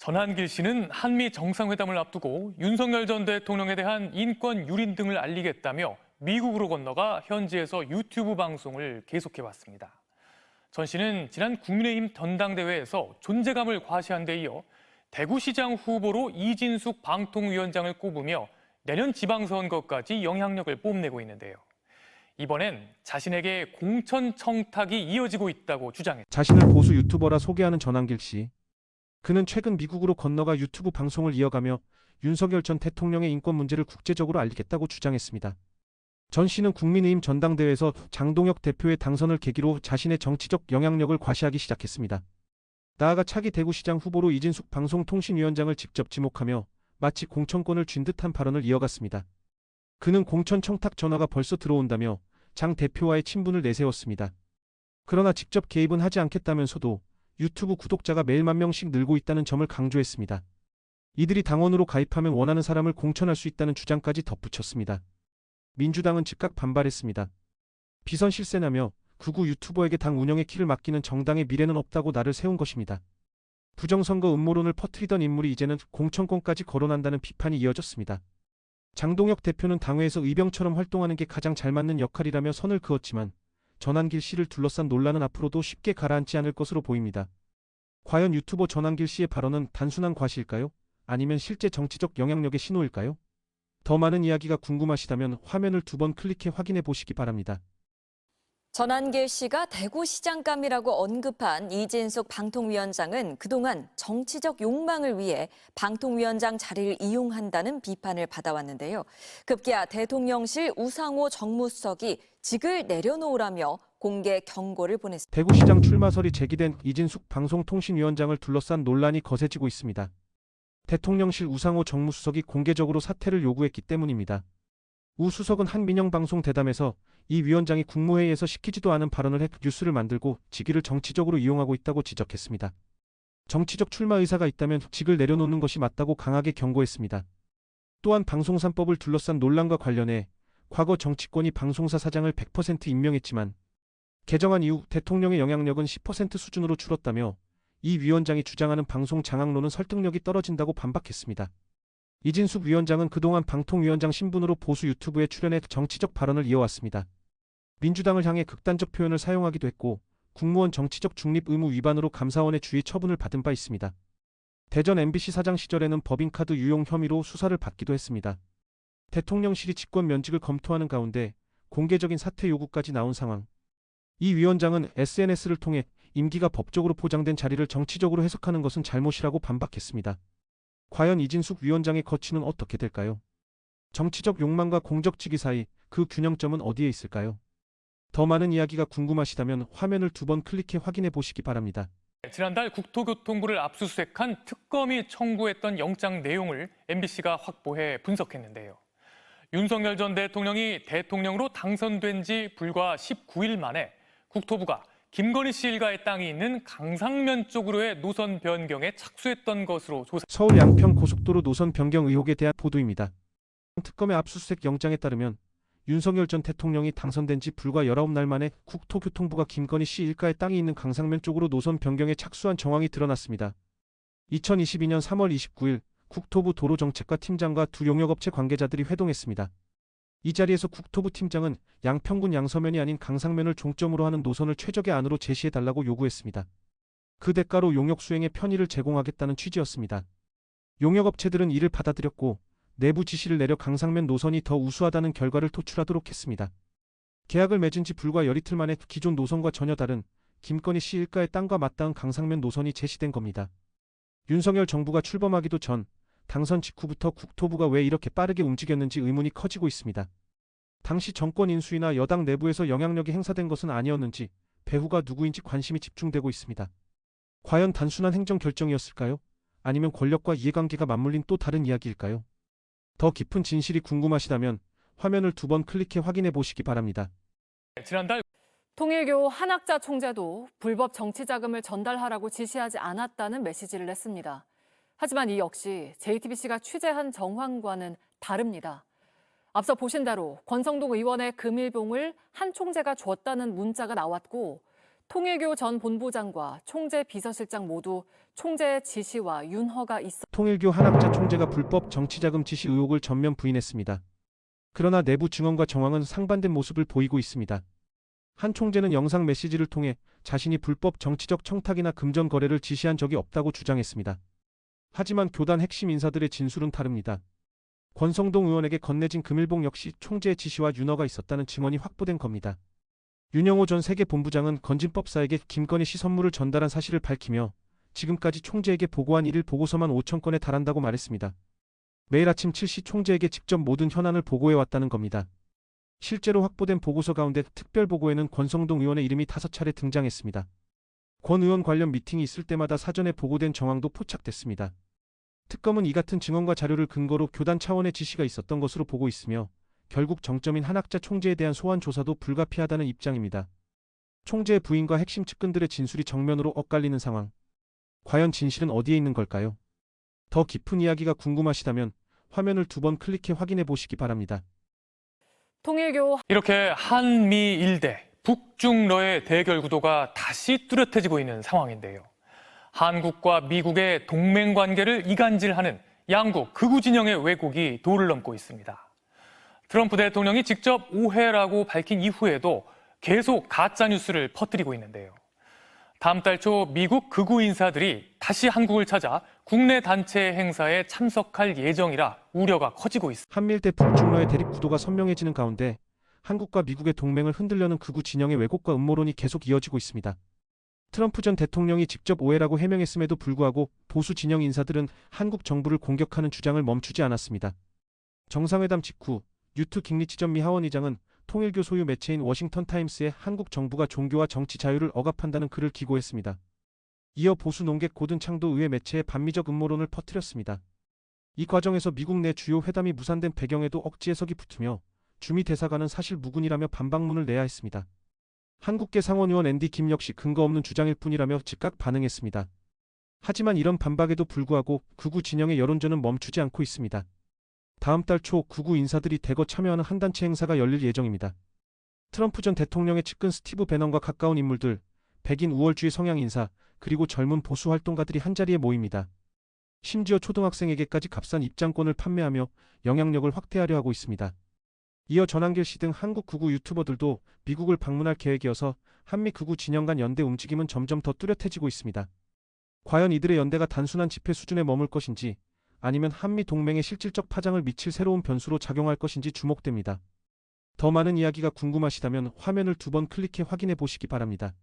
전한길 씨는 한미 정상회담을 앞두고 윤석열 전 대통령에 대한 인권 유린 등을 알리겠다며 미국으로 건너가 현지에서 유튜브 방송을 계속해 왔습니다. 전 씨는 지난 국민의힘 전당대회에서 존재감을 과시한 데 이어 대구시장 후보로 이진숙 방통위원장을 꼽으며 내년 지방선거까지 영향력을 뽐내고 있는데요. 이번엔 자신에게 공천 청탁이 이어지고 있다고 주장했습니다. 자신을 보수 유튜버라 소개하는 전한길 씨. 그는 최근 미국으로 건너가 유튜브 방송을 이어가며 윤석열 전 대통령의 인권 문제를 국제적으로 알리겠다고 주장했습니다. 전 씨는 국민의힘 전당대회에서 장동혁 대표의 당선을 계기로 자신의 정치적 영향력을 과시하기 시작했습니다. 나아가 차기 대구시장 후보로 이진숙 방송통신위원장을 직접 지목하며 마치 공천권을 쥔 듯한 발언을 이어갔습니다. 그는 공천 청탁 전화가 벌써 들어온다며 장 대표와의 친분을 내세웠습니다. 그러나 직접 개입은 하지 않겠다면서도 유튜브 구독자가 매일 만 명씩 늘고 있다는 점을 강조했습니다. 이들이 당원으로 가입하면 원하는 사람을 공천할 수 있다는 주장까지 덧붙였습니다. 민주당은 즉각 반발했습니다. 비선 실세나며 극우 유튜버에게 당 운영의 키를 맡기는 정당의 미래는 없다고 나를 세운 것입니다. 부정선거 음모론을 퍼뜨리던 인물이 이제는 공천권까지 거론한다는 비판이 이어졌습니다. 장동혁 대표는 당회에서 의병처럼 활동하는 게 가장 잘 맞는 역할이라며 선을 그었지만 전한길 씨를 둘러싼 논란은 앞으로도 쉽게 가라앉지 않을 것으로 보입니다. 과연 유튜버 전한길 씨의 발언은 단순한 과시일까요? 아니면 실제 정치적 영향력의 신호일까요? 더 많은 이야기가 궁금하시다면 화면을 두 번 클릭해 확인해 보시기 바랍니다. 전한길 씨가 대구시장감이라고 언급한 이진숙 방통위원장은 그동안 정치적 욕망을 위해 방통위원장 자리를 이용한다는 비판을 받아왔는데요. 급기야 대통령실 우상호 정무수석이 직을 내려놓으라며 공개 경고를 보냈습니다. 대구시장 출마설이 제기된 이진숙 방송통신위원장을 둘러싼 논란이 거세지고 있습니다. 대통령실 우상호 정무수석이 공개적으로 사퇴를 요구했기 때문입니다. 우 수석은 한민영 방송 대담에서 이 위원장이 국무회의에서 시키지도 않은 발언을 해 뉴스를 만들고 직위를 정치적으로 이용하고 있다고 지적했습니다. 정치적 출마 의사가 있다면 직을 내려놓는 것이 맞다고 강하게 경고했습니다. 또한 방송산법을 둘러싼 논란과 관련해 과거 정치권이 방송사 사장을 100% 임명했지만 개정안 이후 대통령의 영향력은 10% 수준으로 줄었다며 이 위원장이 주장하는 방송 장악론은 설득력이 떨어진다고 반박했습니다. 이진숙 위원장은 그동안 방통위원장 신분으로 보수 유튜브에 출연해 정치적 발언을 이어왔습니다. 민주당을 향해 극단적 표현을 사용하기도 했고 국무원 정치적 중립 의무 위반으로 감사원의 주의 처분을 받은 바 있습니다. 대전 MBC 사장 시절에는 법인카드 유용 혐의로 수사를 받기도 했습니다. 대통령실이 직권 면직을 검토하는 가운데 공개적인 사퇴 요구까지 나온 상황. 이 위원장은 SNS를 통해 임기가 법적으로 포장된 자리를 정치적으로 해석하는 것은 잘못이라고 반박했습니다. 과연 이진숙 위원장의 거취는 어떻게 될까요? 정치적 욕망과 공적직위 사이 그 균형점은 어디에 있을까요? 더 많은 이야기가 궁금하시다면 화면을 두 번 클릭해 확인해 보시기 바랍니다. 지난달 국토교통부를 압수수색한 특검이 청구했던 영장 내용을 MBC가 확보해 분석했는데요. 윤석열 전 대통령이 대통령으로 당선된 지 불과 19일 만에 국토부가 김건희 씨 일가의 땅이 있는 강상면 쪽으로의 노선 변경에 착수했던 것으로 조사. 서울 양평 고속도로 노선 변경 의혹에 대한 보도입니다. 특검의 압수수색 영장에 따르면 윤석열 전 대통령이 당선된 지 불과 19날 만에 국토교통부가 김건희 씨 일가의 땅이 있는 강상면 쪽으로 노선 변경에 착수한 정황이 드러났습니다. 2022년 3월 29일 국토부 도로정책과 팀장과 두 용역업체 관계자들이 회동했습니다. 이 자리에서 국토부 팀장은 양평군 양서면이 아닌 강상면을 종점으로 하는 노선을 최적의 안으로 제시해달라고 요구했습니다. 그 대가로 용역 수행에 편의를 제공하겠다는 취지였습니다. 용역업체들은 이를 받아들였고 내부 지시를 내려 강상면 노선이 더 우수하다는 결과를 도출하도록 했습니다. 계약을 맺은 지 불과 열이틀 만에 기존 노선과 전혀 다른 김건희 씨 일가의 땅과 맞닿은 강상면 노선이 제시된 겁니다. 윤석열 정부가 출범하기도 전 당선 직후부터 국토부가 왜 이렇게 빠르게 움직였는지 의문이 커지고 있습니다. 당시 정권 인수위나 여당 내부에서 영향력이 행사된 것은 아니었는지 배후가 누구인지 관심이 집중되고 있습니다. 과연 단순한 행정 결정이었을까요? 아니면 권력과 이해관계가 맞물린 또 다른 이야기일까요? 더 깊은 진실이 궁금하시다면 화면을 두 번 클릭해 확인해 보시기 바랍니다. 지난달 통일교 한학자 총재도 불법 정치 자금을 전달하라고 지시하지 않았다는 메시지를 냈습니다. 하지만 이 역시 JTBC가 취재한 정황과는 다릅니다. 앞서 보신 대로 권성동 의원의 금일봉을 한 총재가 줬다는 문자가 나왔고 통일교 전 본부장과 총재 비서실장 모두 총재의 지시와 윤허가 있어 통일교 한학자 총재가 불법 정치자금 지시 의혹을 전면 부인했습니다. 그러나 내부 증언과 정황은 상반된 모습을 보이고 있습니다. 한 총재는 영상 메시지를 통해 자신이 불법 정치적 청탁이나 금전 거래를 지시한 적이 없다고 주장했습니다. 하지만 교단 핵심 인사들의 진술은 다릅니다. 권성동 의원에게 건네진 금일봉 역시 총재의 지시와 윤허가 있었다는 증언이 확보된 겁니다. 윤영호 전 세계본부장은 건진법사에게 김건희 씨 선물을 전달한 사실을 밝히며 지금까지 총재에게 보고한 일일 보고서만 5천 건에 달한다고 말했습니다. 매일 아침 7시 총재에게 직접 모든 현안을 보고해 왔다는 겁니다. 실제로 확보된 보고서 가운데 특별 보고에는 권성동 의원의 이름이 다섯 차례 등장했습니다. 권 의원 관련 미팅이 있을 때마다 사전에 보고된 정황도 포착됐습니다. 특검은 이 같은 증언과 자료를 근거로 교단 차원의 지시가 있었던 것으로 보고 있으며 결국 정점인 한학자 총재에 대한 소환 조사도 불가피하다는 입장입니다. 총재의 부인과 핵심 측근들의 진술이 정면으로 엇갈리는 상황. 과연 진실은 어디에 있는 걸까요? 더 깊은 이야기가 궁금하시다면 화면을 두 번 클릭해 확인해 보시기 바랍니다. 통일교 이렇게 한미 일대 북중러의 대결 구도가 다시 뚜렷해지고 있는 상황인데요. 한국과 미국의 동맹 관계를 이간질하는 양국 극우 진영의 왜곡이 도를 넘고 있습니다. 트럼프 대통령이 직접 오해라고 밝힌 이후에도 계속 가짜 뉴스를 퍼뜨리고 있는데요. 다음 달 초 미국 극우 인사들이 다시 한국을 찾아 국내 단체 행사에 참석할 예정이라 우려가 커지고 있습니다. 한밀대 북 중러의 대립 구도가 선명해지는 가운데 한국과 미국의 동맹을 흔들려는 극우 진영의 왜곡과 음모론이 계속 이어지고 있습니다. 트럼프 전 대통령이 직접 오해라고 해명했음에도 불구하고 보수 진영 인사들은 한국 정부를 공격하는 주장을 멈추지 않았습니다. 정상회담 직후 뉴트 깅리치 미 하원 의장은 통일교 소유 매체인 워싱턴 타임스에 한국 정부가 종교와 정치 자유를 억압한다는 글을 기고했습니다. 이어 보수 농객 고든 창도 의회 매체에 반미적 음모론을 퍼뜨렸습니다. 이 과정에서 미국 내 주요 회담이 무산된 배경에도 억지 해석이 붙으며 주미 대사관은 사실 무근이라며 반박문을 내야 했습니다. 한국계 상원의원 앤디 김 역시 근거 없는 주장일 뿐이라며 즉각 반응했습니다. 하지만 이런 반박에도 불구하고 극우 진영의 여론전은 멈추지 않고 있습니다. 다음 달초 극우 인사들이 대거 참여하는 한 단체 행사가 열릴 예정입니다. 트럼프 전 대통령의 측근 스티브 배넌과 가까운 인물들, 백인 우월주의 성향 인사, 그리고 젊은 보수 활동가들이 한자리에 모입니다. 심지어 초등학생에게까지 값싼 입장권을 판매하며 영향력을 확대하려 하고 있습니다. 이어 전한길 씨 등 한국 극우 유튜버들도 미국을 방문할 계획이어서 한미 극우 진영 간 연대 움직임은 점점 더 뚜렷해지고 있습니다. 과연 이들의 연대가 단순한 집회 수준에 머물 것인지 아니면 한미 동맹에 실질적 파장을 미칠 새로운 변수로 작용할 것인지 주목됩니다. 더 많은 이야기가 궁금하시다면 화면을 두 번 클릭해 확인해 보시기 바랍니다.